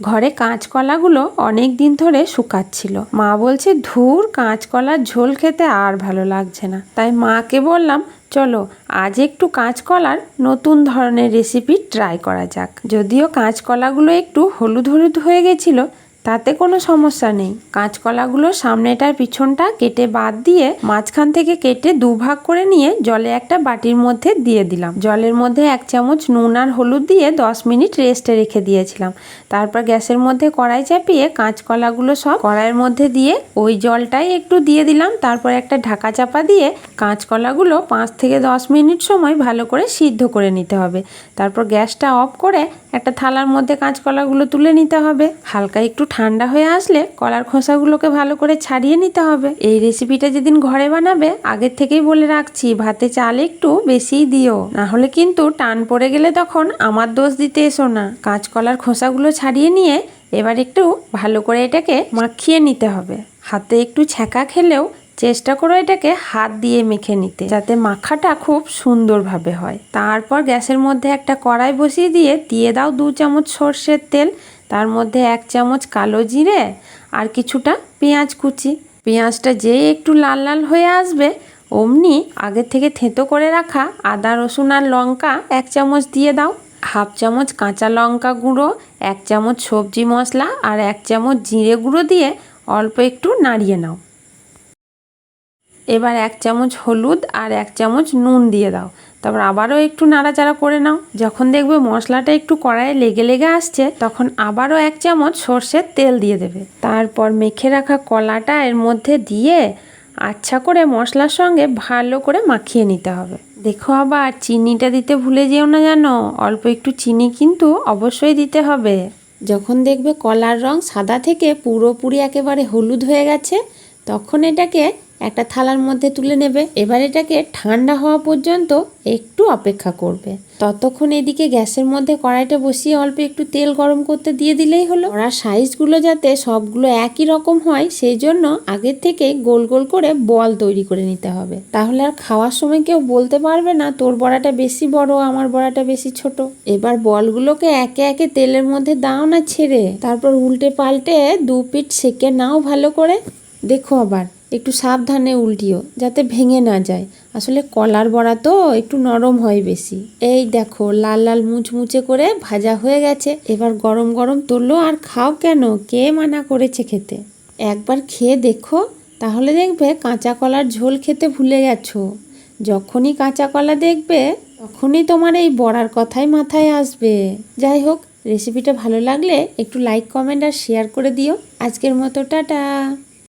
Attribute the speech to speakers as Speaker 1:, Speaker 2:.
Speaker 1: ঘরে কাঁচকলাগুলো অনেক দিন ধরে শুকাচ্ছিল। মা বলছে, ধুর, কাঁচকলার ঝোল খেতে আর ভালো লাগছে না। তাই মাকে বললাম, চলো, আজ একটু কাঁচকলার নতুন ধরনের রেসিপি ট্রাই করা যাক। যদিও কাঁচকলাগুলো একটু হলুদ হলুদ হয়ে গেছিল তাতে কোনো সমস্যা নেই। কাঁচকলাগুলো সামনেটার পিছনটা কেটে বাদ দিয়ে মাঝখান থেকে কেটে দুভাগ করে নিয়ে জলে একটা বাটির মধ্যে দিয়ে দিলাম। জলের মধ্যে এক চামচ নুন আর হলুদ দিয়ে দশ মিনিট রেস্টে রেখে দিয়েছিলাম। তারপর গ্যাসের মধ্যে কড়াই চাপিয়ে কাঁচকলাগুলো সব কড়াইয়ের মধ্যে দিয়ে ওই জলটাই একটু দিয়ে দিলাম। তারপর একটা ঢাকা চাপা দিয়ে কাঁচকলাগুলো পাঁচ থেকে দশ মিনিট সময় ভালো করে সিদ্ধ করে নিতে হবে। তারপর গ্যাসটা অফ করে একটা থালার মধ্যে কাঁচকলাগুলো তুলে নিতে হবে। হালকা একটু ঠান্ডা হয়ে আসলে কলার খোসাগুলোকে ভালো করে ছাড়িয়ে নিতে হবে। এই রেসিপিটা যেদিন ঘরে বানাবে, আগের থেকেই বলে রাখছি, ভাতে চাল একটু বেশিই দিও। না হলে কিন্তু টান পড়ে গেলে তখন আমার দোষ দিতে এসো না। কাঁচকলার খোসাগুলো ছাড়িয়ে নিয়ে এবার একটু ভালো করে এটাকে মাখিয়ে নিতে হবে। হাতে একটু ছ্যাঁকা খেলেও চেষ্টা করো এটাকে হাত দিয়ে মেখে নিতে, যাতে মাখাটা খুব সুন্দরভাবে হয়। তারপর গ্যাসের মধ্যে একটা কড়াই বসিয়ে দিয়ে দিয়ে দাও দু চামচ সর্ষের তেল। তার মধ্যে এক চামচ কালো জিরে আর কিছুটা পেঁয়াজ কুচি। পেঁয়াজটা যেই একটু লাল লাল হয়ে আসবে, অমনি আগে থেকে থেঁতো করে রাখা আদা, রসুন আর লঙ্কা এক চামচ দিয়ে দাও। হাফ চামচ কাঁচা লঙ্কা গুঁড়ো, এক চামচ সবজি মশলা আর এক চামচ জিরে গুঁড়ো দিয়ে অল্প একটু নাড়িয়ে নাও। এবার এক চামচ হলুদ আর এক চামচ নুন দিয়ে দাও। তারপর আবারও একটু নাড়াচাড়া করে নাও। যখন দেখবে মশলাটা একটু কড়াইয়ে লেগে লেগে আসছে, তখন আবারও এক চামচ সর্ষের তেল দিয়ে দেবে। তারপর মেখে রাখা কলাটা এর মধ্যে দিয়ে আচ্ছা করে মশলার সঙ্গে ভালো করে মাখিয়ে নিতে হবে। দেখো আবার, চিনিটা দিতে ভুলে যেও না জানো? অল্প একটু চিনি কিন্তু অবশ্যই দিতে হবে। যখন দেখবে কলার রং সাদা থেকে পুরোপুরি একেবারে হলুদ হয়ে গেছে, তখন এটাকে একটা থালার মধ্যে তুলে নেবে। এবার এটাকে ঠান্ডা হওয়া পর্যন্ত একটু অপেক্ষা করবে। ততক্ষণ এদিকে গ্যাসের মধ্যে কড়াইটা বসিয়ে অল্প একটু তেল গরম করতে দিয়ে দিলেই হলো। ওরা সাইজগুলো যাতে সবগুলো একই রকম হয় সেই জন্য আগের থেকে গোল গোল করে বল তৈরি করে নিতে হবে। তাহলে আর খাওয়ার সময় কেউ বলতে পারবে না, তোর বড়াটা বেশি বড়, আমার বড়াটা বেশি ছোট। এবার বলগুলোকে একে একে তেলের মধ্যে দাও না ছেড়ে। তারপর উল্টে পাল্টে দু পিঠ সেকে নাও ভালো করে। দেখো আবার। একটু সাবধানে উল্টিও, যাতে ভেঙে না যায়। আসলে কলার বড়া তো একটু নরম হয় বেশি। এই দেখো, লাল লাল মুচমুচে করে ভাজা হয়ে গেছে। এবার গরম গরম তুললো, আর খাও কেন? কে মানা করেছে খেতে? একবার খেয়ে দেখো, তাহলে দেখবে কাঁচা কলার ঝোল খেতে ভুলে গেছো। যখনই কাঁচা কলা দেখবে, তখনই তোমার এই বড়ার কথাই মাথায় আসবে। যাই হোক রেসিপিটা ভালো লাগলে একটু লাইক কমেন্ট আর শেয়ার করে দিও। আজকের মতো, টাটা!